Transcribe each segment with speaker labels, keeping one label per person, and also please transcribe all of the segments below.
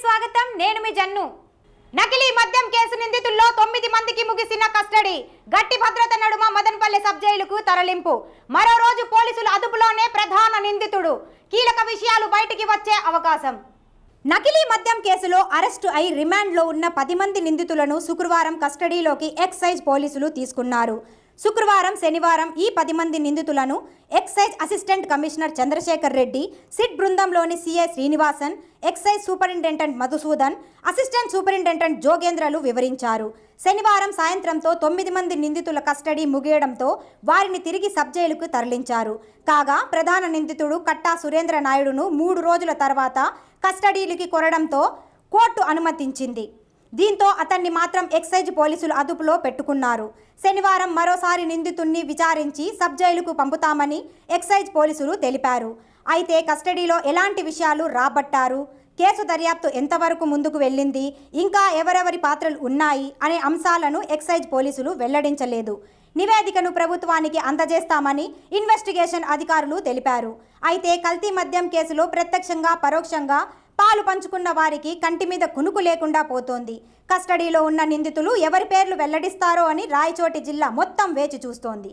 Speaker 1: స్వాగతం. నేను మీ జన్ను. నకిలీ మద్యం కేసు నిందితుల్లో తొమ్మిది మందికి ముగిసిన కస్టడీ. గట్టి భద్రత నడుమ మదన్పల్లె సబ్ జైలుకు తరలింపు. మరో రోజు పోలీసులు అదుపులోనే ప్రధాన నిందితుడు. కీలక విషయాలు బయటికి వచ్చే అవకాశం. నకిలీ మద్యం కేసులో అరెస్టు అయి రిమాండ్లో ఉన్న పది మంది నిందితులను శుక్రవారం కస్టడీలోకి ఎక్సైజ్ పోలీసులు తీసుకున్నారు. శుక్రవారం శనివారం ఈ పది మంది నిందితులను excise assistant commissioner Chandrashekar Reddy SIT బృందంలోని CI Srinivasan excise superintendent Madhusudan assistant superintendent జోగేంద్రలు వివరించారు. శనివారం సాయంత్రంతో తొమ్మిది మంది నిందితుల కస్టడీ ముగియడంతో వారిని తిరిగి సబ్ జైలుకు తరలించారు. కాగా ప్రధాన నిందితుడు కట్టా సురేంద్ర నాయుడును మూడు రోజుల తర్వాత కస్టడీలకి కొరడంతో కోర్టు అనుమతించింది. దీంతో అతన్ని మాత్రం ఎక్సైజ్ పోలీసులు అదుపులో పెట్టుకున్నారు. శనివారం మరోసారి నిందితుణ్ణి విచారించి సబ్ జైలుకు పంపుతామని ఎక్సైజ్ పోలీసులు తెలిపారు. అయితే కస్టడీలో ఎలాంటి విషయాలు రాబట్టారు? కేసు దర్యాప్తు ఎంతవరకు ముందుకు వెళ్ళింది? ఇంకా ఎవరెవరి పాత్రలు ఉన్నాయి? అనే అంశాలను ఎక్సైజ్ పోలీసులు వెల్లడించలేదు. నివేదికను ప్రభుత్వానికి అందజేస్తామని ఇన్వెస్టిగేషన్ అధికారులు తెలిపారు. అయితే కల్తీ మద్యం కేసులో ప్రత్యక్షంగా పరోక్షంగా పాలు పంచుకున్న వారికి కంటి మీద కునుకు లేకుండా పోతోంది. కస్టడీలో ఉన్న నిందితులు ఎవరి పేర్లు వెల్లడిస్తారో అని రాయచోటి జిల్లా మొత్తం వేచి చూస్తోంది.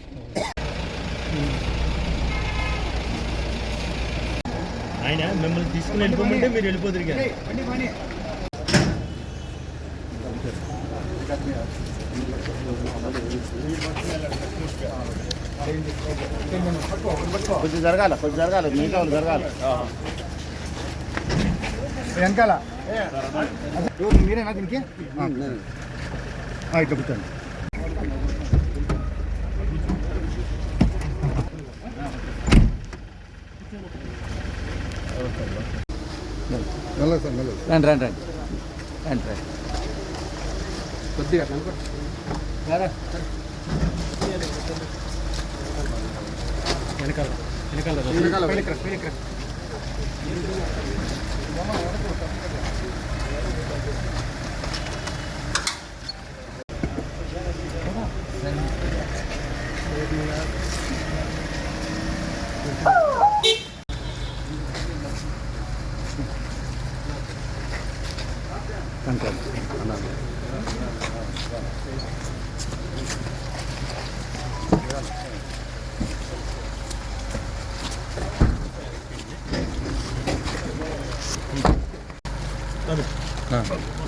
Speaker 2: ఆయన మిమ్మల్ని తీసుకుని వెళ్ళిపోమంటే మీరు వెళ్ళిపోతారు కానీ
Speaker 3: కొంచెం జరగాల కొంచెం జరగాలి మిగతా వాళ్ళు జరగాలి.
Speaker 4: వెనకాల. మీరేనా దీనికి? ఆ, ఇట్లా కూర్చోండి. సార్ మెల్లగా
Speaker 3: రండి రండి రండి. రండి రండి.
Speaker 4: కొద్దిగా వెనకాల వెనకాల.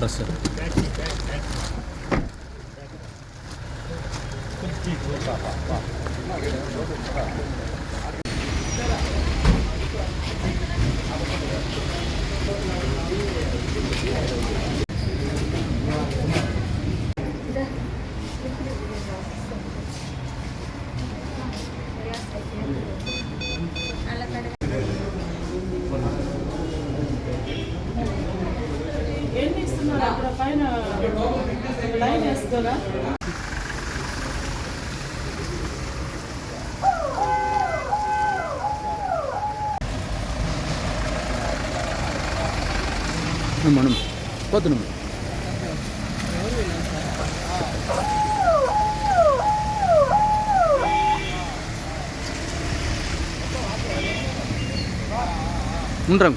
Speaker 2: బస్
Speaker 5: ఏం ఇస్తున్నారు అక్కడ పైన లైన్ వేసుకోరా
Speaker 4: మనం పోతున్నాం ఉండరాం